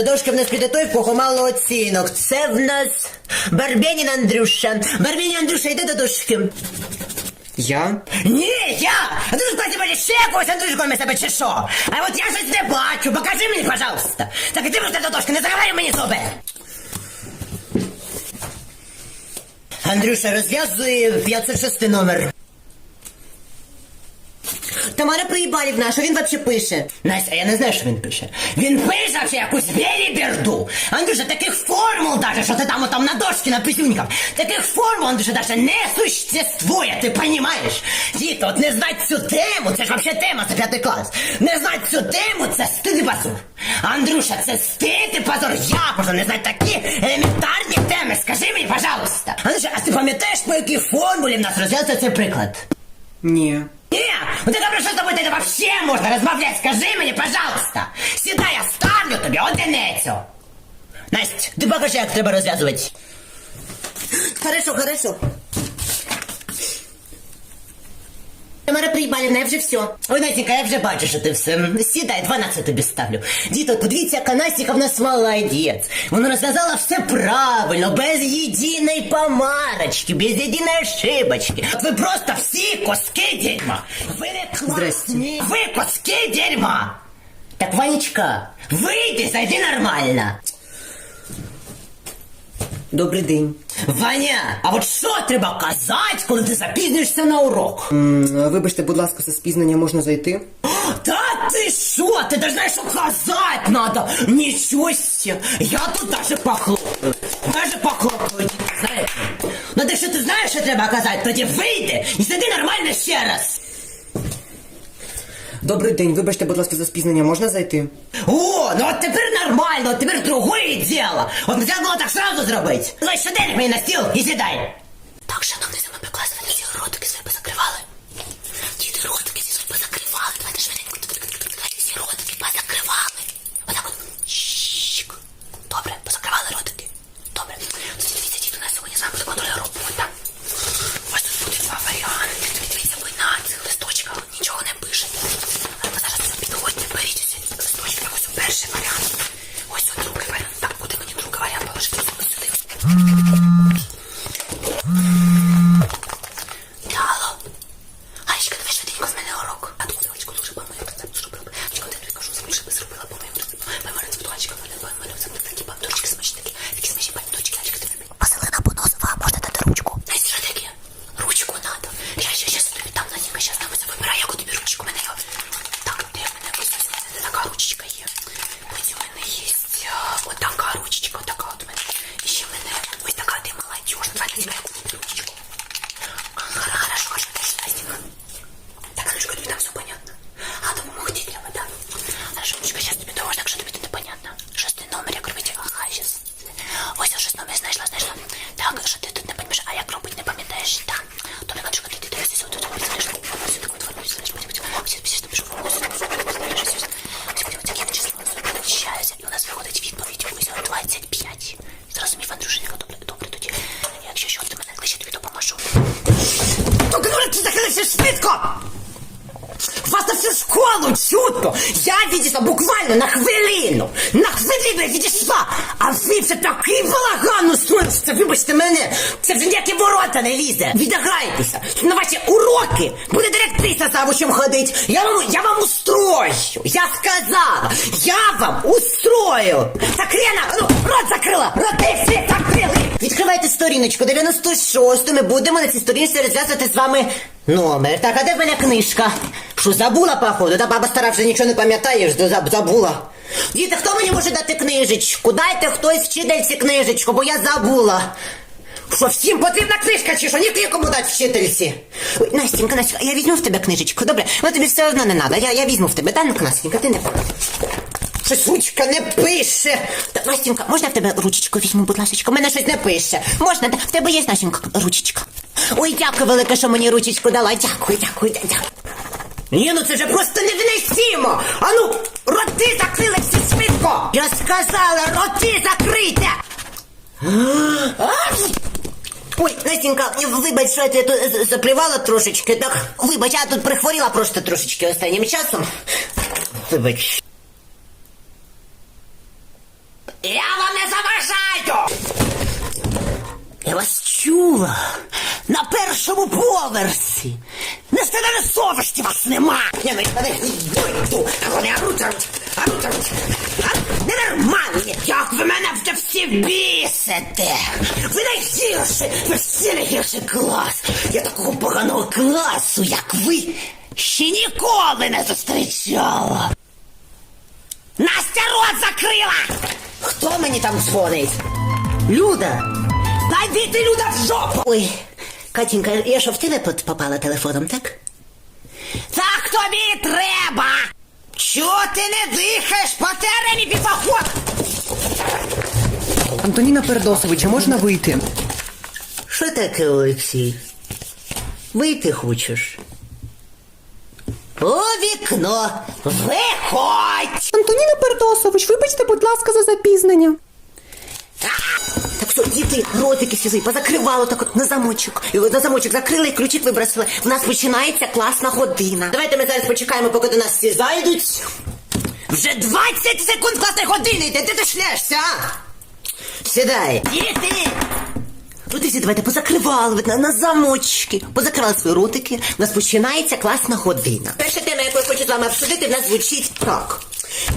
До дошки в нас піде той, в кого мало оцінок. Це в нас Барбенін Андрюша. Барбенін Андрюша, йди до дошки. Я? Ні, я! А ти ж класі бачиш ще якогось Андрюшком себе чи що? А от я щось не бачу, покажи мені, пожалуйста. Так іди просто до дошки, не заговарюй мені зуби. Андрюша, розв'язуй 506 номер. Тамара Проїбалівна, що він вообще пише? Настя, я не знаю, що він пише. Він пише вообще якусь беліберду. Андрюша, таких формул даже, що ти там там на дошці написюнькав. Таких формул, Андрюша, даже не существує, ти понімаєш? Діти, от не знать цю тему, це ж вообще тема, це п'ятий клас. Не знать цю тему, це стид і позор. Андрюша, це стид і позор. Я можу не знати такі елементарні теми. Скажи мені, пожалуйста. Андрюша, а ти пам'ятаєш, по якій формулі в нас розв'язується цей приклад? Ні. Не, ну ты добре, что с тобою это вообще можна розмовляти? Скажи мені, пожалуйста. Сідай, я ставлю тобі одиницю. Настя, ти покажи, як треба розв'язувати. Хорошо, хорошо. Тамара Прийбалівна, я вже все. Ой, Настенька, я вже бачу, що ти все. Сідай, 12 тобі ставлю. Діто, подивіться, яка Настенька в нас молодець. Вона розв'язала все правильно, без єдиної помарочки, без єдиної ошибочки. От ви просто всі коски дерьма. Ви не класні. Ви коски дерьма. Так, Ванечка, вийди, зайди нормально. Добрий день. Ваня, а от що треба казати, коли ти запізнишся на урок? М, Вибачте, будь ласка, за спізнення можна зайти? Да ты шо? Ты даже знаешь, что сказать надо. Ничего себе. Я тут даже похлопаю. Даже похлопаю. Знаєш? Ну ти що ти знаєш, що треба казати? Тоді вийди і сиди нормально ще раз. Добрий день, вибачте, будь ласка, за спізнення можна зайти? О, ну от тепер нормально, от тепер другое діло. От нельзя було так сразу зробити. Лай щоденник мені на стіл і сідай. Так, шановний самоприкласник, всі ротики свої позакривали. Діти, ротики всі свої позакривали. Давайте швиденько. Давайте всі ротики позакривали. Отак от. Щик. Добре, позакривали ротики. Добре. Тоді дивіться, діти, у нас сьогодні з вами буде контрольна робота. Ось тут буде два варіанти. Дивіться, ви на цих листочках нічого не пишете. А ви зараз підходьте, беріть ось ці листочки. Ось у перший варіант. Ось у другий варіант. Так, куди мені другий варіант положити? Ось сюди. Алло. Анечка, давай швиденько з мене урок. А тут Олечко дуже по моєму рецепту зробила. Анечка, я тобі кажу, лучше би зробила по моєму рецепту. По моєму рецепту, Анечка, в мене по моєму рецепту такі помідорчики смачні, такі, такі смачні помідорчики. Анечка, ти мені. Василина Боносова, можна дати ручку? Настя, що таке? Ручку надо. Я ще щас тобі дам, Настенька, щас нам це вибирай, яку тобі ручку. У мене є. Так, де в мене ось ось у мене така ручечка є. Ось у мене є а, от така ручечка, от така от у мене. І ще в мене ось така ти молодіжна. Давай, Настенька, яку тобі ручечку. Ага, Хорошо, хорошо, дальше, Настенька. Так, Анечка, тебе там все понятно? А, допомогти треба, да? Хорошо, Анечка, сейчас тебе довож, так що тобі тут непонятно. Шостий номер, як робити? Ага, сейчас. Ось, ось, номер знайшла, знайшла. Так, що ти тут не пам'ятаєш, а як робити не пам'ятаєш? Так. Добре, Анечка, ти дивишся сюди, тут ось, знаєш, ось, так от, ось, знаєш, потім, потім, ось, ось, ось, пишу, ось, ось, ось, ось, знаєш, ось, ось, ось, потім, таким числом зустрічаюся, і у нас виходить відповідь, ось, ось, 25. Зрозумів, Андрюшенька, добре, добре, тоді, якщо що, ти мене кличе, тобі допоможу. Так, ну, ти захилився швидко! Вас на всю чутно! Я відійшла буквально на хвилину! На хвилину я відійшла! А ви вже такий балаган устроїли, що вибачте мене! Це вже ніякі ворота не лізе! Віддагайтеся! На ваші уроки буде директриса завучем ходить! Я вам, я вам устрою! Я сказала! Я вам устрою! Так, Лена, ну, рот закрила! Роти всі закрили! Відкривайте сторіночку 96 ми будемо на цій сторінці розв'язувати з вами номер. Так, а де в мене книжка? Що забула, походу? Та баба стара вже нічого не пам'ятаєш, заб- забула. Діти, хто мені може дати книжечку? Дайте хтось вчительці книжечку, бо я забула. Що всім потрібна книжка, чи що нікому дати вчительці? Ой, Настенька, Настенька, я візьму в тебе книжечку, добре? Ну тобі все одно не треба, я, я візьму в тебе, да, Настенька, ти не Щось ручка не пише. Та, Настенька, можна в тебе ручечку візьму, будь ласка? Мене щось не пише. Можна, в тебе є, Настенька, ручечка. Ой, дякую велике, що мені ручечку дала. Дякую, дякую, дякую. Ні, ну це ж просто невнесімо! А ну, роти закрили всі швидко! Я сказала, роти закрийте! Ой, Настенька, вибач, що я тебе тут закривала трошечки, так? Вибач, я тут прихворіла просто трошечки останнім часом. Вибач. Я вам не заважаю! Я вас чула на першому поверсі. Не стида не совісті вас нема. Я не вийду, а вони оруть, оруть, оруть, оруть. Ненормальні. Як ви мене вже всі бісите. Ви найгірший, ви всі найгірший клас. Я такого поганого класу, як ви, ще ніколи не зустрічала. Настя рот закрила! Хто мені там дзвонить? Люда! Найди Люда в жопу! Ой, Катінька, я що в тебе попала телефоном, так? Так тобі і треба! Чого ти не дихаєш по терені піпоход? Антоніна Передосович, а можна вийти? Що таке, Олексій? Вийти хочеш? У вікно Виходь! Антоніна Передосович, вибачте, будь ласка, за запізнення. Діти, ротики сізи, позакривало так от на замочок. І на замочок закрили і ключик вибросили. В нас починається класна година. Давайте ми зараз почекаємо, поки до нас всі зайдуть. Вже 20 секунд класної години йде, де ти шлешся, а? Сідай. Діти! Ну, давайте позакривали на, на замочки, позакривали свої ротики. У нас починається класна година. Перша тема, яку я хочу з вами обсудити, в нас звучить так.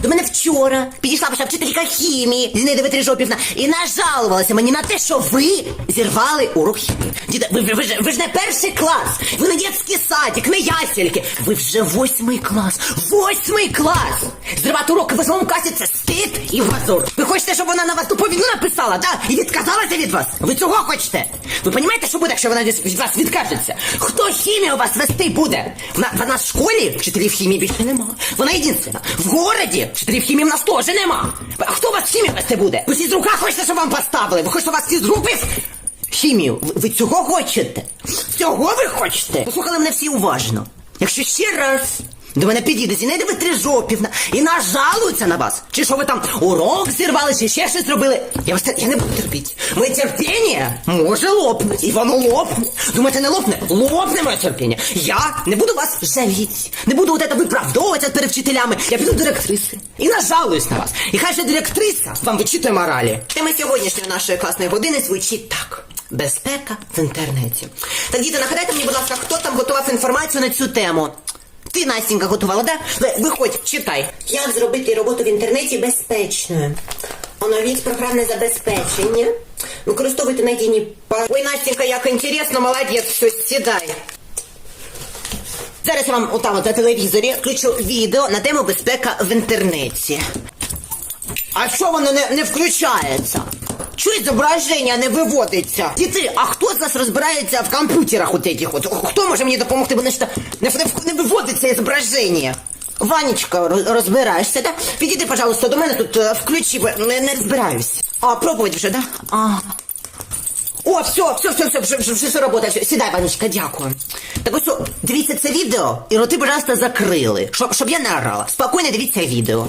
До мене вчора підійшла ваша вчителька хімії Зінаїда Витрижопівна і нажалувалася мені на те, що ви зірвали урок хімії. Діда, ви, ви, ви, ж, ви ж не перший клас, ви не дитячий садик, не ясельки. Ви вже восьмий клас. Восьмий клас! Зривати уроки в восьмому класі це стид і позор. Ви хочете, щоб вона на вас доповідну написала, да? І відказалася від вас? Ви цього хочете? Ви розумієте, що буде, якщо вона від вас відкажеться? Хто хімію вас вести буде? Вона, вона в школі вчителів хімії більше нема. Вона єдинственна. В городі вчителів хімії в нас теж нема. А хто вас хімію вести буде? Ви з рука хочете, щоб вам поставили? Ви хочете, щоб вас з рук Хімію, ви, ви цього хочете? Цього ви хочете? Послухали мене всі уважно. Якщо ще раз до мене підійде Зінаїда Витрижопівна і нажалується на вас, чи що ви там урок зірвали, чи ще щось зробили, я вас я не буду терпіти. Моє терпіння може лопнути, і воно лопне. Думаєте, не лопне? Лопне моє терпіння. Я не буду вас жаліти, не буду от это виправдовуватися перед вчителями. Я піду до директриси і нажалуюсь на вас. І хай же директриса вам вичитує моралі. Тема сьогоднішньої нашої класної години звучить так. Безпека в інтернеті. Так, діти, нагадайте мені, будь ласка, хто там готував інформацію на цю тему? Ти, Настенька, готувала, да? Виходь, читай. Як зробити роботу в інтернеті безпечною? Оновіть програмне забезпечення. Використовуйте надійні па... Ой, Настенька, як інтересно, молодець, все, сідай. Зараз я вам отам от на телевізорі включу відео на тему безпека в інтернеті. А що воно не, не включається? Чого зображення не виводиться? Діти, а хто з нас розбирається в комп'ютерах от этих от? Хто може мені допомогти, бо не, не, не, виводиться зображення? Ванечка, розбираєшся, да? Підійди, пожалуйста, до мене тут е, включи, не, не розбираюсь. А, пробувати вже, да? А. О, все, все, все, все, вже, вже, вже все робота. Все. Сідай, Ванечка, дякую. Так ось, дивіться це відео і роти, пожалуйста, закрили, щоб, щоб я не орала. Спокійно дивіться відео.